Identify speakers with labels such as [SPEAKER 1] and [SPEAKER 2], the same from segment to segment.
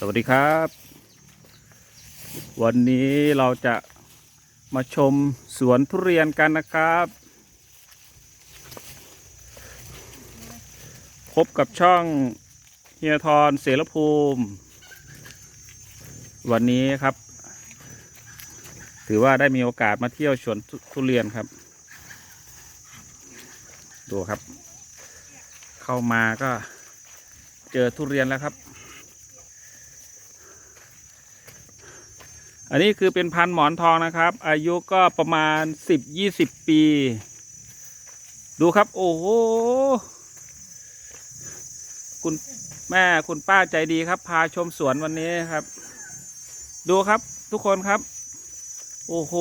[SPEAKER 1] สวัสดีครับ วันนี้เราจะมาชมสวนทุเรียนกันนะครับ พบกับช่องเฮียทรเสรภูมิ วันนี้ครับ ถือว่าได้มีโอกาสมาเที่ยวสวนทุทุเรียนครับ ดูครับ เข้ามาก็เจอทุเรียนแล้วครับ อันนี้คือเป็นพันหมอนทองนะครับ อายุก็ประมาณสิบยี่สิบปี ดูครับ โอ้โหคุณแม่คุณป้าใจดีครับ พาชมสวนวันนี้ครับ ดูครับทุกคนครับ โอ้โห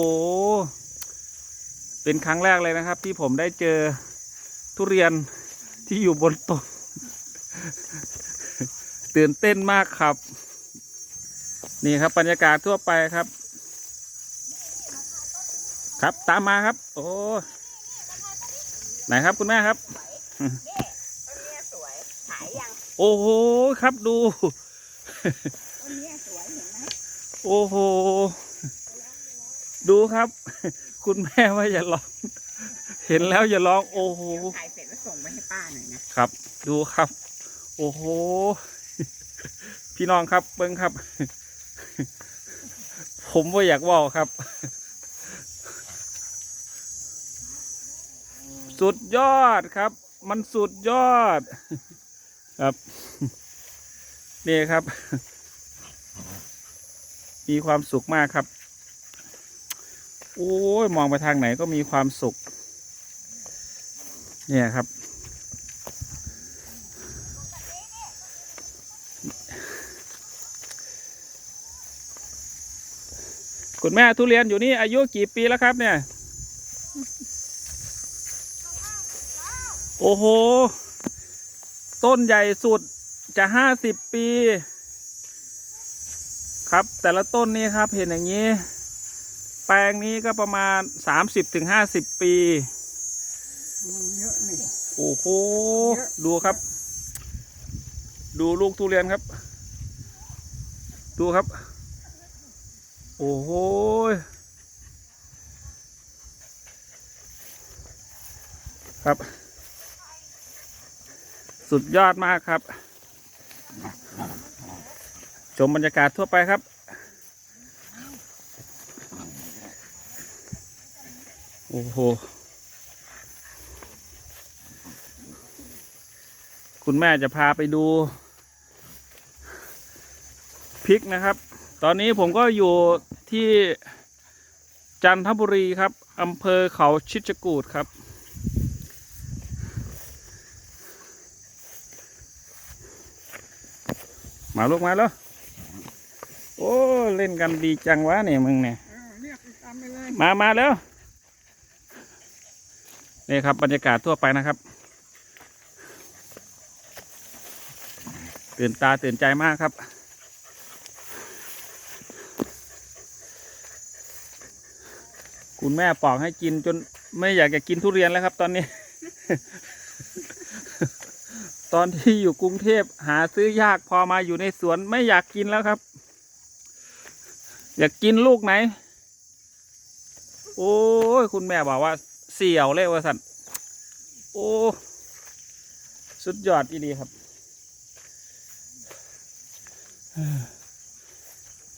[SPEAKER 1] เป็นครั้งแรกเลยนะครับ ที่ผมได้เจอทุเรียนที่อยู่บนต้นตื่นเต้นมากครับ นี่ครับบรรยากาศทั่วไปครับ ครับตามมาครับ โอ้ไหนครับคุณแม่ครับ
[SPEAKER 2] ต้นเนี้ยสวยขายยัง
[SPEAKER 1] โอ้โหครับดู
[SPEAKER 2] ต้นเนี้ยสวยเห็นไหม
[SPEAKER 1] โอ้โห ดูครับ คุณแม่ว่าอย่าร้อง เห็นแล้วอย่าร้อง โอ้โห
[SPEAKER 2] เดี๋ยวถ่ายเสร็จแล้วส่งไปให้ป้าหน่อยนะครับ
[SPEAKER 1] ดูครับ โอ้โห พี่น้องครับเบิ้งครับ ผมว่าอยากว่าครับ สุดยอดครับ มันสุดยอด ครับ นี่ครับ มีความสุขมากครับ โอ้ยมองไปทางไหนก็มีความสุข เนี่ยครับ คุณแม่ทุเรียนอยู่นี่อายุกี่ปีแล้วครับเนี่ย โอ้โห ต้นใหญ่สุดจะห้าสิบปี ครับแต่ละต้นนี้ครับเห็นอย่างนี้ แปลงนี้ก็ประมาณสามสิบถึงห้าสิบปี โอ้โห ดูครับ ดูลูกทุเรียนครับ ดูครับ โอ้โหครับ สุดยอดมากครับ ชมบรรยากาศทั่วไปครับ โอ้โห คุณแม่จะพาไปดูพริกนะครับ ตอนนี้ผมก็อยู่ที่จันทบุรีครับอำเภอเขาชิดกูดครับ มาลูกมาแล้ว โอ้ เล่นกันดีจังวะเนี่ยมึงเนี่ย
[SPEAKER 2] เออเรียกไปตามไปเลย
[SPEAKER 1] มามาแล้วนี่ครับบรรยากาศทั่วไปนะครับ ตื่นตาตื่นใจมากครับ คุณแม่ปอกให้กินจนไม่อยากจะกินทุเรียนแล้วครับ ตอนนี้ ตอนที่อยู่กรุงเทพหาซื้อยากพอมาอยู่ในสวนไม่อยากกินแล้วครับ อยากกินลูกไหน โอ้ยคุณแม่บอกว่า เสี่ยวเลยว่าสันโอ้สุดยอดอีดีครับ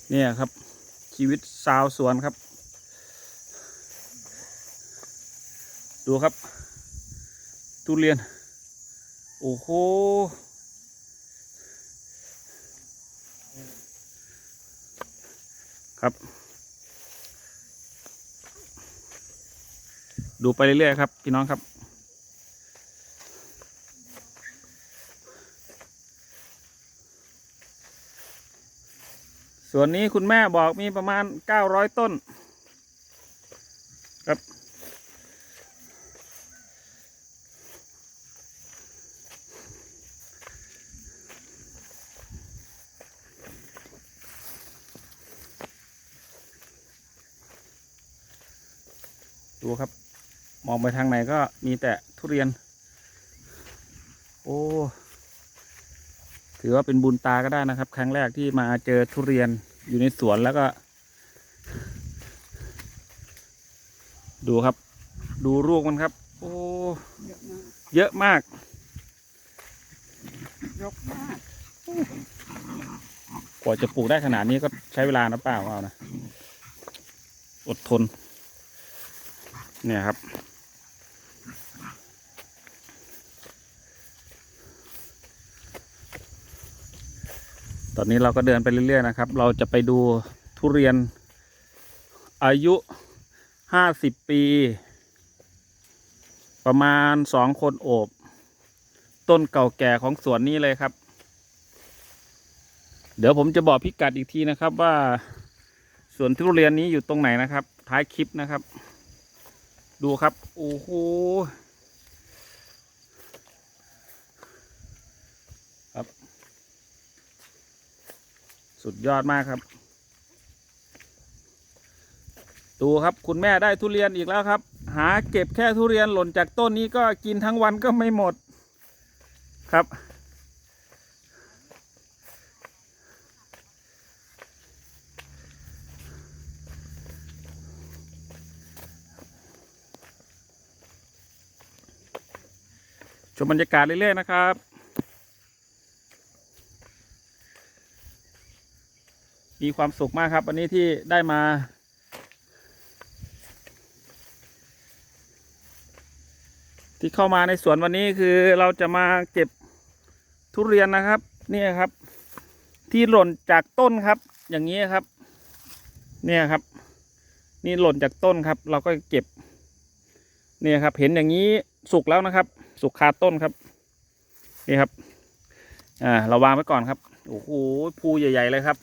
[SPEAKER 1] เนี่ยครับ ชีวิตสาวสวนครับ ดูครับ ทุเรียน โอ้โห ครับ ดูไปเรื่อยๆครับ พี่น้องครับ ส่วนนี้คุณแม่บอกมีประมาณเก้าร้อยต้น ครับ ดูครับ มองไปทางไหนก็มีแต่ทุเรียน โอ้ถถือว่าเป็นบุญตาก็ได้นะครับ ครั้งแรกที่มาเจอทุเรียนอยู่ในสวนแล้วก็ ดูครับ ดูลูกมันครับ โอ้
[SPEAKER 2] เยอะมาก
[SPEAKER 1] เยอะมาก
[SPEAKER 2] ยกมาก
[SPEAKER 1] กว่าจะปลูกได้ขนาดนี้ก็ใช้เวลานะเปล่าเอานะ อดทน เนี่ยครับ ตอนนี้เราก็เดินไปเรื่อยๆนะครับ เราจะไปดูทุเรียนอายุห้าสิบปี ประมาณสองคนโอบ ต้นเก่าแก่ของสวนนี้เลยครับ เดี๋ยวผมจะบอกพิกัดอีกทีนะครับว่าสวนทุเรียนนี้อยู่ตรงไหนนะครับ ท้ายคลิปนะครับ ดูครับ โอ้โหครับ สุดยอดมากครับ ดูครับคุณแม่ได้ทุเรียนอีกแล้วครับ หาเก็บแค่ทุเรียนหล่นจากต้นนี้ก็กินทั้งวันก็ไม่หมดครับ ชมบรรยากาศเรื่อยๆนะครับมีความสุขมากครับ วันนี้ที่ได้มา ที่เข้ามาในสวนวันนี้คือเราจะมาเก็บทุเรียนนะครับ นี่ครับ ที่หล่นจากต้นครับ อย่างนี้ครับ เนี่ยครับ นี่หล่นจากต้นครับ เราก็เก็บ เนี่ยครับ เห็นอย่างนี้ สุกแล้วนะครับ สุกคาต้นครับ นี่ครับ อ่า เราวางไว้ก่อนครับ โอ้โหภูใหญ่ ๆ เลยครับ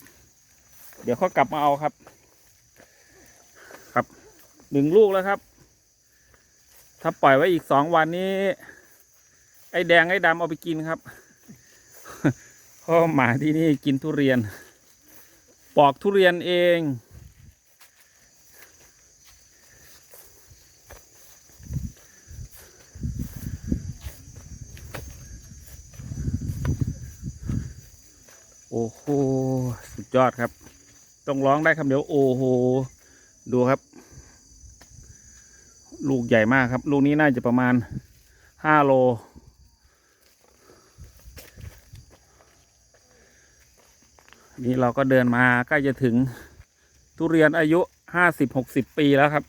[SPEAKER 1] เดี๋ยวเขากลับมาเอาครับ ครับหนึ่งลูกแล้วครับ ถ้าปล่อยไว้อีกสองวันนี้ ไอ้แดงไอ้ดำเอาไปกินครับเพราะหมาที่นี่กินทุเรียน ปอกทุเรียนเอง โอ้โห สุดยอดครับ ต้องร้องได้คำเดียว โอ้โห ดูครับ ลูกใหญ่มากครับ ลูกนี้น่าจะประมาณห้าโล นี่เราก็เดินมาใกล้จะถึงทุเรียนอายุห้าสิบหกสิบปีแล้วครับ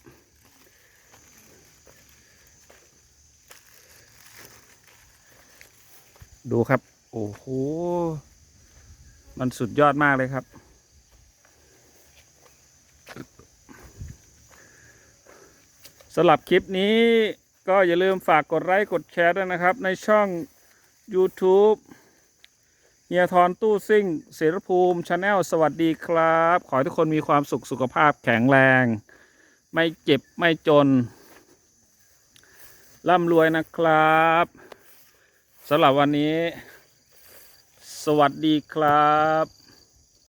[SPEAKER 1] ดูครับ โอ้โห มันสุดยอดมากเลยครับ สำหรับคลิปนี้ก็อย่าลืมฝากกดไลค์กดแชร์ด้วยนะครับ ในช่อง YouTube เฮียทอนตู้ซิ่งเสรภูมิชาแนลสวัสดีครับ ขอให้ทุกคนมีความสุขสุขภาพแข็งแรง ไม่เจ็บไม่จน ร่ำรวยนะครับสำหรับวันนี้ สวัสดีครับ